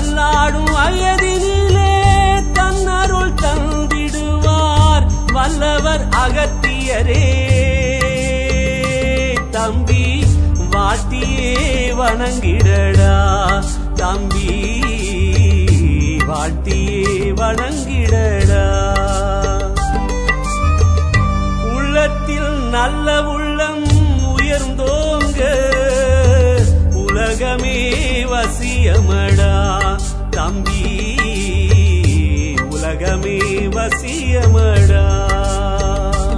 தள்ளாடும் வயதினிலே தன்னருள் தந்திடுவார் வல்லவர் அகத்தியரே. தம்பி வாழ்த்தியே வணங்கிடடா. தம்பி வாழ்த்தியே வணங்கிடடா. உள்ளத்தில் நல்ல உள்ளம் உயர்ந்தோங்க. உலகமே வசியமடா. தம்பி உலகமே வசியமடா